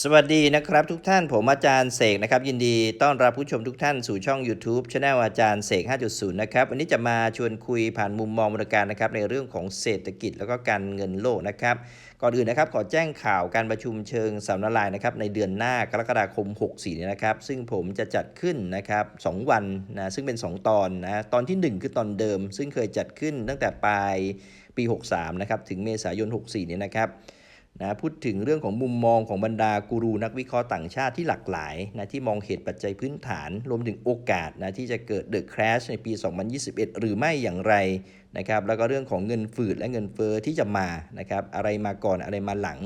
สวัสดีนะครับทุกท่านผมอาจารย์เสกนะครับ ยินดีต้อนรับผู้ชมทุกท่านสู่ช่อง YouTube Channel อาจารย์เสก 5.0 นะครับ วันนี้จะมาชวนคุยผ่านมุมมองบริการนะครับ ในเรื่องของเศรษฐกิจแล้วก็การเงินโลกนะครับ ก่อนอื่นนะครับ ขอแจ้งข่าวการประชุมเชิงสัมมนาลายนะครับ ในเดือนหน้ากรกฎาคม 64นี้นะครับ ซึ่งผมจะจัดขึ้นนะครับ 2 วันนะซึ่งเป็น 2 ตอนนะตอนทีหนึ่1 คือตอนเดิม ซึ่งเคยจัดขึ้นตั้งแต่ปลายปี 63นะครับถึงเมษายน 64นี้นะครับ นะพูดถึงเรื่องของมุมมองของบรรดากูรูนักวิเคราะห์ต่างชาติที่หลากหลายนะที่มองเหตุปัจจัยพื้นฐาน รวมถึงโอกาสนะที่จะเกิดเดอะคราชในปี 2021 หรือไม่อย่างไรนะครับแล้วก็เรื่องของเงินฝืดและเงินเฟอ้อที่จะมานะครับอะไรมาก่อนอะไรมาหลัง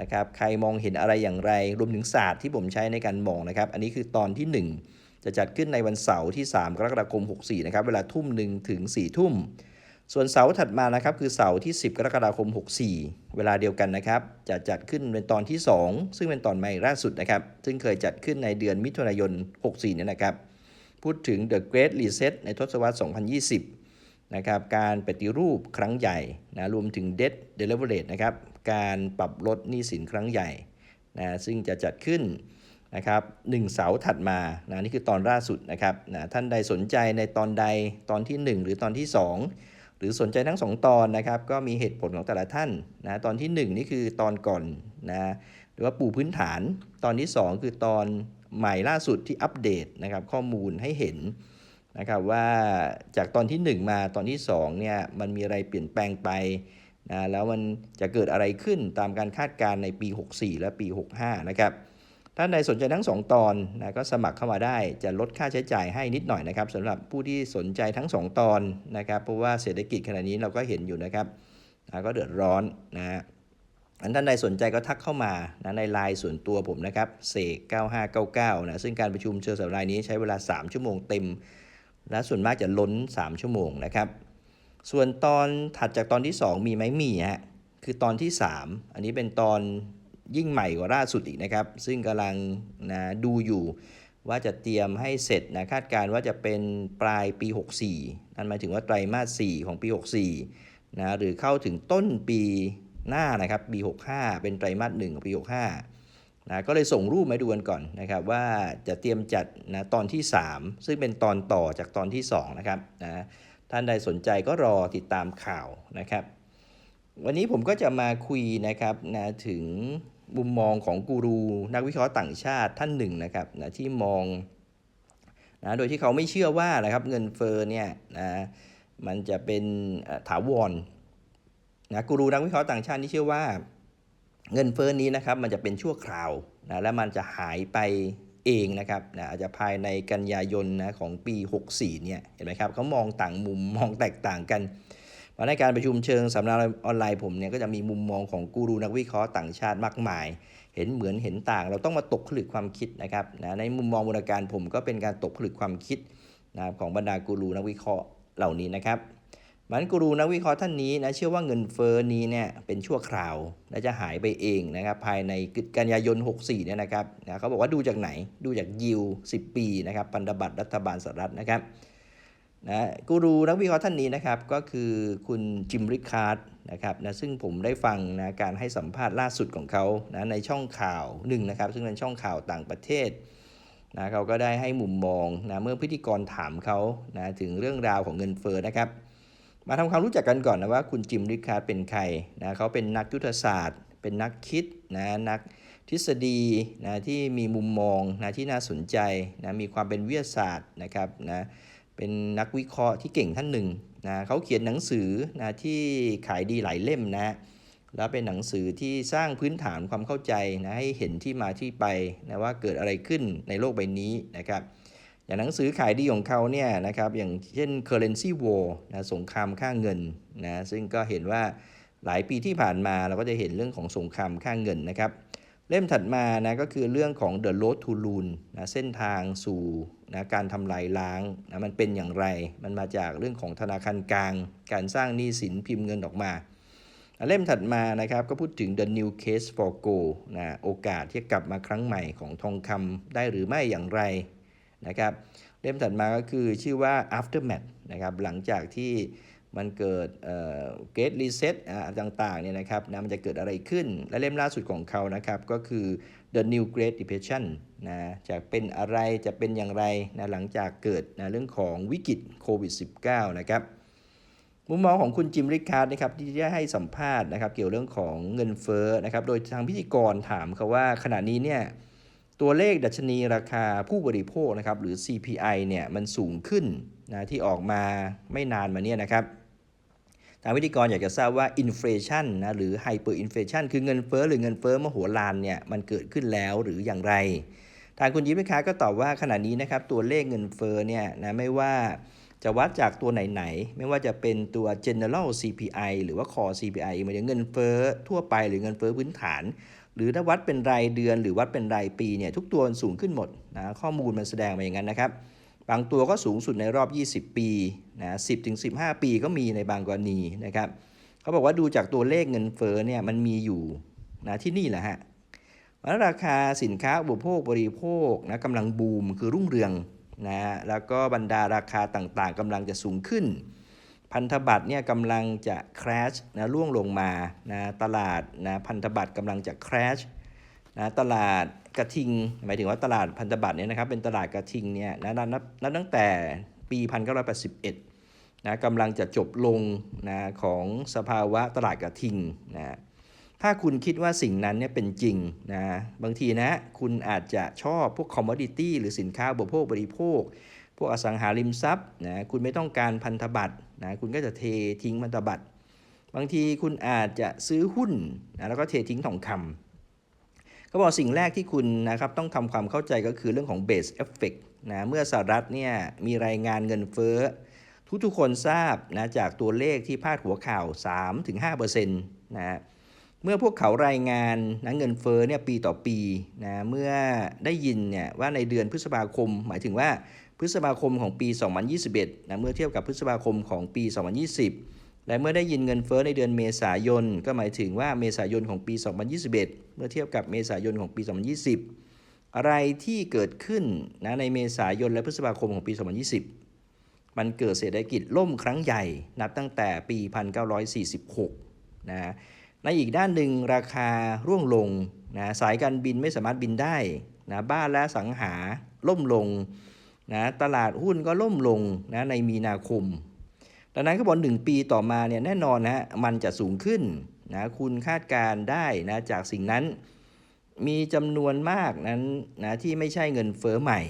นะครับใครมองเห็นอะไรอย่างไร รวมถึงศาสตร์ที่ผมใช้ในการมองนะครับ อันนี้คือตอนที่ 1 จะจัดขึ้นในวันเสาร์ที่ 3 กรกฎาคม 64นะครับเวลาทุ่มหนึ่งถึง4ทุ่ม ส่วนเสาร์ถัดมานะครับคือเสาร์ที่ 10 กรกฎาคม 64 เวลาเดียวกันนะครับ จะจัดขึ้นเป็นตอนที่ 2 ซึ่งเป็นตอนใหม่ล่าสุดนะครับ ซึ่งเคยจัดขึ้นในเดือนมิถุนายน 64 เนี่ยนะครับ พูดถึง The Great Reset ในทศวรรษ 2020 นะครับ การปฏิรูปครั้งใหญ่นะรวมถึง Debt Deliverage นะครับ การปรับลดหนี้สินครั้งใหญ่นะซึ่งจะจัดขึ้นนะครับหนึ่งเสาร์ถัดมานะนี่คือตอนล่าสุดนะครับนะท่านใดสนใจในตอนใดตอนที่ 1 หรือตอนที่ 2 รือสนใจทั้ง 2 ตอนนะครับ ก็มีเหตุผลของแต่ละท่านนะตอนที่ 1 นี่คือตอนก่อนนะหรือว่าปูพื้นฐาน ตอนที่ 2 คือตอนใหม่ล่าสุดที่อัปเดตนะครับข้อมูลให้เห็นนะครับว่าจากตอนที่ 1 มาตอนที่2เนี่ยมันมีอะไรเปลี่ยนแปลงไปนะแล้วมันจะเกิดอะไรขึ้นตามการคาดการณ์ในปี 64 และปี 65 นะครับ ท่านใดสนใจทั้ง 2 ตอนนะก็สมัครเข้ามาได้จะลดค่าใช้จ่ายให้นิดหน่อยนะครับสำหรับผู้ที่สนใจทั้ง 2 ตอนนะครับเพราะว่าเศรษฐกิจขณะนี้เราก็เห็นอยู่นะครับนะก็เดือดร้อนนะฮะอันท่านใดสนใจก็ทักเข้ามานะในไลน์ส่วนตัวผมนะครับเสก9599นะซึ่งการประชุมเชิงสัปดาห์นี้ใช้เวลา 3 ชั่วโมงเต็ม และส่วนมากจะล้น 3 ชั่วโมงนะครับ ส่วนตอนถัดจากตอนที่ 2 มีไหมมีฮะคือตอนที่ 3 อันนี้เป็นตอน ยิ่งใหม่กว่าล่าสุดอีกนะครับ ซึ่งกำลังนะดูอยู่ว่าจะเตรียมให้เสร็จนะคาดการณ์ว่าจะเป็นปลายปี 64 นั่นหมายถึงว่าไตรมาส 4 ของปี 64 นะหรือเข้าถึงต้นปีหน้านะครับปี 65 เป็นไตรมาส 1 ของปี 65 นะก็เลยส่งรูปมาดูกันก่อนนะครับว่าจะเตรียมจัดนะตอนที่ 3 ซึ่งเป็นตอนต่อจากตอนที่ 2 นะครับนะท่านใดสนใจก็รอติดตามข่าวนะครับ วันนี้ผมก็จะมาคุยนะครับนะถึง มุมมองของกูรูนักวิเคราะห์ต่างชาติท่านหนึ่งนะครับนะที่มองนะโดยที่เขาไม่เชื่อว่านะครับเงินเฟ้อเนี่ยนะมันจะเป็นถาวรนะกูรูนักวิเคราะห์ต่างชาติที่เชื่อว่าเงินเฟ้อนี้นะครับมันจะเป็นชั่วคราวนะและมันจะหายไปเองนะครับนะอาจจะภายในกันยายนนะของปี 64เนี่ยเห็นไหมครับเขามองต่างมุมมองแตกต่างกัน วันในการประชุมเชิงสัมมนาออนไลน์ผมเนี่ยก็จะมีมุมมองของกูรูนักวิเคราะห์ต่างชาติมากมาย เห็นเหมือนเห็นต่าง เราต้องมาตกผลึกความคิดนะครับนะในมุมมองบริการผมก็เป็นการตกผลึกความคิดนะของบรรดากูรูนักวิเคราะห์เหล่านี้นะครับมันกูรูนักวิเคราะห์ท่านนี้นะเชื่อว่าเงินเฟ้อนี้เนี่ยเป็นชั่วคราวและจะหายไปเองนะครับภายในกันยายน 64เนี่ยนะครับนะเขาบอกว่าดูจากไหนดูจากยิว 10 ปีนะครับพันธบัตรรัฐบาลสหรัฐนะครับ นะกูรูนักวิเคราะห์ท่านนี้นะครับก็คือคุณจิมริคาร์ดนะครับนะซึ่งผมได้ฟังนะการให้สัมภาษณ์ล่าสุดของเขานะในช่องข่าวหนึ่งนะครับ ซึ่งเป็นช่องข่าวต่างประเทศนะเขาก็ได้ให้มุมมองนะเมื่อพิธีกรถามเขานะถึงเรื่องราวของเงินเฟ้อนะครับ มาทำความรู้จักกันก่อนนะว่าคุณจิมริคาร์ดเป็นใครนะเขาเป็นนักยุทธศาสตร์ เป็นนักคิดนะนักทฤษฎีนะที่มีมุมมองนะที่น่าสนใจนะมีความเป็นวิทยาศาสตร์นะครับนะ เป็นนักวิเคราะห์ที่เก่งท่านหนึ่งนะเขาเขียนหนังสือนะที่ขายดีหลายเล่มนะแล้วเป็นหนังสือที่สร้างพื้นฐานความเข้าใจนะให้เห็นที่มาที่ไปนะว่าเกิดอะไรขึ้นในโลกใบนี้นะครับอย่างหนังสือขายดีของเขาเนี่ยนะครับอย่างเช่น currency war นะสงครามค่าเงินนะซึ่งก็เห็นว่าหลายปีที่ผ่านมาเราก็จะเห็นเรื่องของสงครามค่าเงินนะครับ เล่มถัดมานะก็คือเรื่องของ The Road to Ruin นะเส้นทางสู่นะการทำลายล้างนะมันเป็นอย่างไร มันมาจากเรื่องของธนาคารกลาง การสร้างหนี้สินพิมพ์เงินออกมา เล่มถัดมานะครับก็พูดถึง The New Case for Gold นะโอกาสที่กลับมาครั้งใหม่ของทองคำได้หรือไม่อย่างไรนะครับเล่มถัดมาก็คือชื่อว่า Aftermath นะครับหลังจากที่ มันเกิดเกตรีเซ็ตต่างๆเนี่ยนะครับนะมันจะเกิดอะไรขึ้น และเล่มล่าสุดของเขานะครับก็คือ The New Great Depression นะจะเป็นอะไรจะเป็นอย่างไรนะหลังจากเกิดนะเรื่องของวิกฤตโควิด -19 นะครับมุมมองของคุณจิมริคาร์ดนะครับที่ได้ให้สัมภาษณ์นะครับเกี่ยวเรื่องของเงินเฟ้อนะครับโดยทางพิธีกรถามเขาว่าขณะนี้เนี่ยตัวเลขดัชนีราคาผู้บริโภคนะครับหรือ CPI เนี่ยมันสูงขึ้นนะที่ออกมาไม่นานมาเนี่ยนะครับ ทางพิธีกรอยากจะทราบว่าอินฟลชันนะหรือไฮเปอร์อินฟลชันคือเงินเฟ้อหรือเงินเฟ้อมโหฬารเนี่ยมันเกิดขึ้นแล้วหรืออย่างไร ทางคุณยิ้มลูกค้าก็ตอบว่าขณะนี้นะครับตัวเลขเงินเฟ้อเนี่ยนะไม่ว่าจะวัดจากตัวไหนๆ ไม่ว่าจะเป็นตัว general CPI หรือว่า core CPI หมายถึงเงินเฟ้อทั่วไปหรือเงินเฟ้อพื้นฐาน หรือถ้าวัดเป็นรายเดือนหรือวัดเป็นรายปีเนี่ยทุกตัวมันสูงขึ้นหมดนะข้อมูลมันแสดงมาอย่างนั้นนะครับ บางตัวก็สูงสุดในรอบ 20 ปีนะ10ถึง15ปีก็มีในบางกรณีนะครับเขาบอกว่าดูจากตัวเลขเงินเฟ้อเนี่ยมันมีอยู่นะที่นี่แหละฮะว่าราคาสินค้าอุปโภคบริโภคนะกำลังบูมคือรุ่งเรืองนะแล้วก็บรรดาราคาต่างๆกำลังจะสูงขึ้น พันธบัตรเนี่ยกำลังจะ crash นะร่วงลงมานะตลาดนะพันธบัตรกำลังจะ crash นะตลาด กระทิง หมายถึงว่าตลาดพันธบัตรเนี่ยนะครับเป็นตลาดกระทิงเนี่ยนะนับนับนับตั้งแต่ปี 1981นะกำลังจะจบลงนะของสภาวะตลาดกระทิงนะถ้าคุณคิดว่าสิ่งนั้นเนี่ยเป็นจริงนะบางทีนะคุณอาจจะชอบพวกคอมมอดิตี้หรือสินค้าบริโภคบริโภค พวกอสังหาริมทรัพย์นะคุณไม่ต้องการพันธบัตรนะคุณก็จะเททิ้งพันธบัตรบางทีคุณอาจจะซื้อหุ้นนะแล้วก็เททิ้งทองคำ เขาบอกสิ่งแรกที่คุณนะครับต้องทำความเข้าใจก็คือเรื่องของ base effect นะเมื่อสหรัฐเนี่ยมีรายงานเงินเฟ้อ ทุกๆคนทราบนะจากตัวเลขที่พาดหัวข่าว 3-5%นะเมื่อพวกเขารายงานนะเงินเฟ้อเนี่ยปีต่อปีนะเมื่อได้ยินเนี่ยว่าในเดือนพฤษภาคม หมายถึงว่าพฤษภาคมของปี 2021นะเมื่อเทียบกับพฤษภาคมของปี 2020 และเมื่อได้ยินเงินเฟ้อในเดือนเมษายน ก็หมายถึงว่าเมษายนของปี 2021 เมื่อเทียบกับเมษายนของปี 2020 อะไรที่เกิดขึ้นนะในเมษายนและพฤษภาคมของปี 2020 มันเกิดเศรษฐกิจล่มครั้งใหญ่ นับตั้งแต่ปี 1946 นะในอีกด้านหนึ่งราคาร่วงลงนะสายการบินไม่สามารถบินได้นะบ้านและสังหาล่มลงนะตลาดหุ้นก็ล่มลงนะในมีนาคม ดังนั้นก็บอกหนึ่งปีต่อมาเนี่ยแน่นอนนะมันจะสูงขึ้นนะคุณคาดการได้นะจากสิ่งนั้นมีจำนวนมากนั้นนะที่ไม่ใช่เงินเฟอ้อใหม่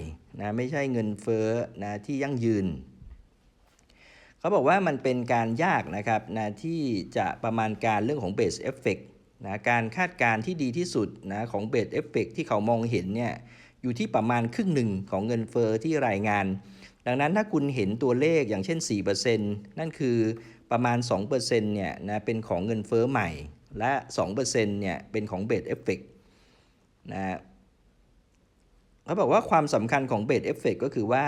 นะไม่ใช่เงินเฟ้อนะที่ยั่งยืน เขาบอกว่ามันเป็นการยากนะครับนะที่จะประมาณการเรื่องของ base effect นะการคาดการณ์ที่ดีที่สุดนะของ base effect ที่เขามองเห็นเนี่ยอยู่ที่ประมาณครึ่งหนึ่งของเงินเฟอ้อที่รายงาน ดังนั้นถ้าคุณเห็นตัวเลขอย่างเช่น 4%นั่นคือประมาณ 2%เนี่ยนะเป็นของเงินเฟอ้อใหม่ และ 2%เนี่ยเป็นของ base effect นะเขาบอกว่าความสำคัญของเบสเอฟเฟกก็คือว่า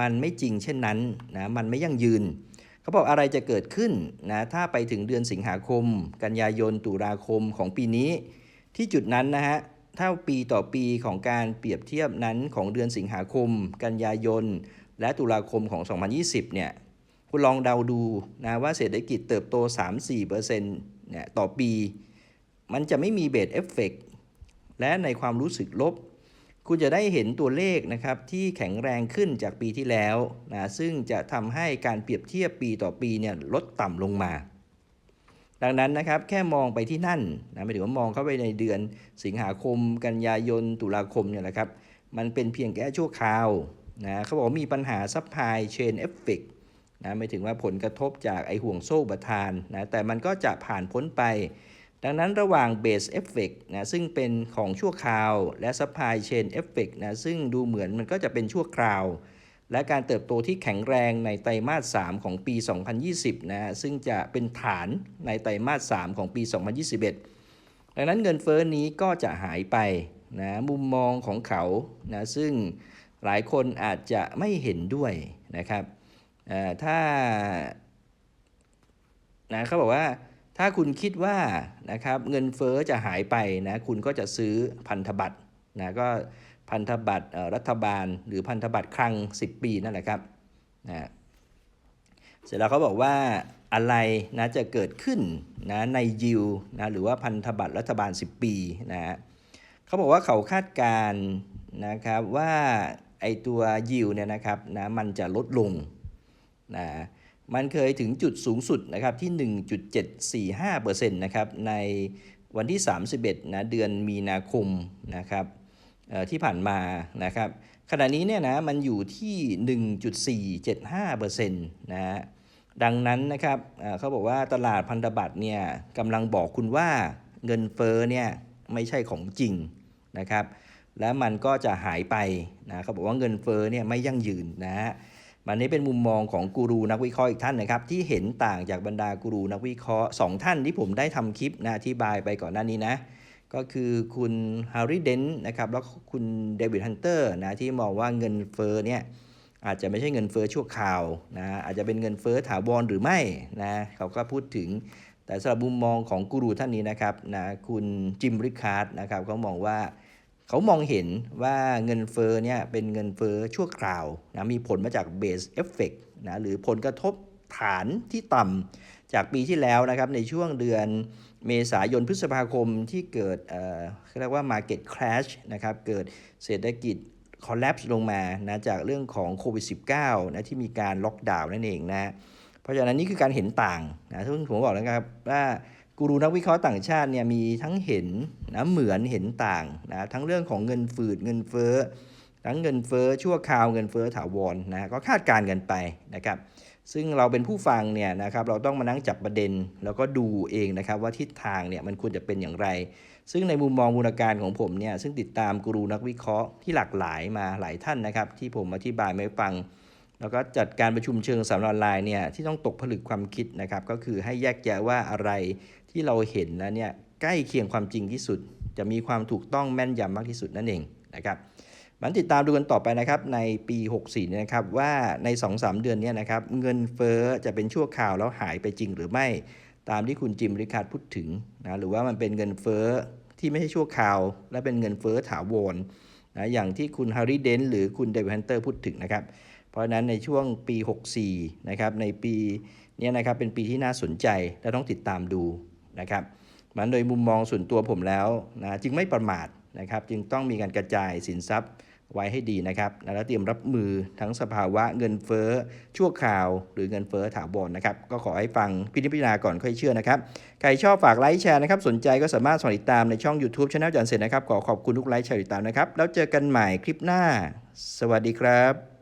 มันไม่จริงเช่นนั้นนะมันไม่ยั่งยืน เขาบอกอะไรจะเกิดขึ้นนะถ้าไปถึงเดือนสิงหาคม กันยายนตุลาคมของปีนี้ ที่จุดนั้นนะฮะถ้าปีต่อปีของการเปรียบเทียบนั้นของเดือนสิงหาคม กันยายน และตุลาคมของ 2020 เนี่ย คุณลองเดาดูนะว่าเศรษฐกิจเติบโต 3-4%เนี่ยต่อปี มันจะไม่มีเบสเอฟเฟกและในความรู้สึกลบ คุณจะได้เห็นตัวเลขนะครับที่แข็งแรงขึ้นจากปีที่แล้วนะซึ่งจะทำให้การเปรียบเทียบปีต่อปีเนี่ยลดต่ำลงมา ดังนั้นนะครับแค่มองไปที่นั่นนะไม่ถึงว่ามองเข้าไปในเดือนสิงหาคม กันยายนตุลาคมเนี่ยแหละครับมันเป็นเพียงแค่ชั่วคราว นะเขาบอกมีปัญหาซัพพลายเชนเอฟเฟกนะไม่ถึงว่าผลกระทบจากไอห่วงโซ่ประทานนะแต่มันก็จะผ่านพ้นไป ดังนั้นระหว่าง Base Effect นะซึ่งเป็นของชั่วคราว และ Supply Chain Effect นะซึ่งดูเหมือนมันก็จะเป็นชั่วคราว และการเติบโตที่แข็งแรงในไตรมาส 3 ของปี 2020นะซึ่งจะเป็นฐานในไตรมาส 3 ของปี 2021 ดังนั้นเงินเฟ้อนี้ก็จะหายไปนะมุมมองของเขานะซึ่ง หลายคนอาจจะไม่เห็นด้วยนะครับถ้านะเขาบอกว่าถ้าคุณคิดว่านะครับเงินเฟ้อจะหายไปนะคุณก็จะซื้อพันธบัตรนะก็พันธบัตรรัฐบาล หรือพันธบัตรคลัง10 ปีนั่นแหละครับนะเสร็จแล้วเขาบอกว่าอะไรนะจะเกิดขึ้นนะในยิวนะหรือว่าพันธบัตรรัฐบาล 10 ปีนะฮะเขาบอกว่าเขาคาดการณ์นะครับว่า ไอตัวยิวเนี่ยนะครับนะมันจะลดลงนะมันเคยถึงจุดสูงสุดนะครับที่ 1.745%นะครับในวันที่ 31นะเดือนมีนาคมนะครับเอ่อที่ผ่านมานะครับขณะนี้เนี่ยนะมันอยู่ที่ 1.475%นะฮะดังนั้นนะครับเอ่อเขาบอกว่าตลาดพันธบัตรเนี่ยกำลังบอกคุณว่าเงินเฟ้อเนี่ยไม่ใช่ของจริงนะครับ และมันก็จะหายไปนะเขาบอกว่าเงินเฟ้อเนี่ยไม่ยั่งยืนนะฮะมันนี้เป็นมุมมองของกูรูนักวิเคราะห์อีกท่านนะครับ ที่เห็นต่างจากบรรดากูรูนักวิเคราะห์สองท่านที่ผมได้ทำคลิปนะอธิบายไปก่อนหน้านี้นะ ก็คือคุณฮาริเดนนะครับแล้วก็คุณเดวิดฮันเตอร์นะที่มองว่าเงินเฟ้อเนี่ยอาจจะไม่ใช่เงินเฟ้อชั่วคราวนะอาจจะเป็นเงินเฟ้อถาวรหรือไม่นะเขาก็พูดถึงแต่สำหรับมุมมองของกูรูท่านนี้นะครับนะคุณจิมริคาร์ดนะครับเขามองว่า เขามองเห็นว่าเงินเฟ้อเนี่ยเป็นเงินเฟ้อชั่วคราวนะมีผลมาจากเบสเอฟเฟกนะหรือผลกระทบฐานที่ต่ำจากปีที่แล้วนะครับในช่วงเดือนเมษายนพฤษภาคมที่เกิดเอ่อเรียกว่า Market Crash นะครับเกิดเศรษฐกิจ collapse ลงมานะจากเรื่องของโควิด -19 นะที่มีการล็อกดาวน์นั่นเองนะเพราะฉะนั้นนี่คือการเห็นต่างนะซึ่งผมบอกแล้วครับว่า กูรูนักวิเคราะห์ต่างชาติเนี่ยมีทั้งเห็นนะเหมือนเห็นต่างนะทั้งเรื่องของเงินฝืดเงินเฟ้อทั้งเงินเฟ้อชั่วคราวเงินเฟ้อถาวรนะก็คาดการณ์กันไปนะครับซึ่งเราเป็นผู้ฟังเนี่ยนะครับเราต้องมานั่งจับประเด็น แล้วก็ดูเองนะครับว่าทิศทางเนี่ยมันควรจะเป็นอย่างไร ซึ่งในมุมมองบูรการของผมเนี่ยซึ่งติดตามกูรูนักวิเคราะห์ที่หลากหลายมาหลายท่านนะครับที่ผมอธิบายมาให้ฟัง แล้วก็จัดการประชุมเชิงสัมมนาออนไลน์เนี่ยที่ต้องตกผลึกความคิดนะครับก็คือให้แยกแยะว่าอะไร ที่เราเห็นแล้วเนี่ยใกล้เคียงความจริงที่สุด จะมีความถูกต้องแม่นยำมากที่สุดนั่นเองนะครับมันติดตามดูกันต่อไปนะครับในปี 64เนี่ยนะครับว่าใน 2-3 เดือนนี้นะครับเงินเฟ้อจะเป็นชั่วคราวแล้วหายไปจริงหรือไม่ตามที่คุณจิมริคาร์ดพูดถึงนะหรือว่ามันเป็นเงินเฟ้อที่ไม่ใช่ชั่วคราว และเป็นเงินเฟ้อถาวรนะอย่างที่คุณฮาริเดนหรือคุณเดวิดฮันเตอร์พูดถึงนะครับเพราะฉะนั้นในช่วงปี 64นะครับในปีเนี้นะครับเป็นปีที่น่าสนใจและต้องติดตามดู นะครับมันโดยมุมมองส่วนตัวผมแล้วนะจึงไม่ประมาทนะครับ จึงต้องมีการกระจายสินทรัพย์ไว้ให้ดีนะครับและเตรียมรับมือทั้งสภาวะเงินเฟ้อชั่วคราว หรือเงินเฟ้อถาวรนะครับ ก็ขอให้ฟังพิจารณาก่อนค่อยเชื่อนะครับ ใครชอบฝากไลค์แชร์นะครับ สนใจก็สามารถสมัครติดตามในช่อง YouTube Channel จันเสร็จนะครับ ขอขอบคุณทุกไลค์แชร์ติดตามนะครับ แล้วเจอกันใหม่คลิปหน้า สวัสดีครับ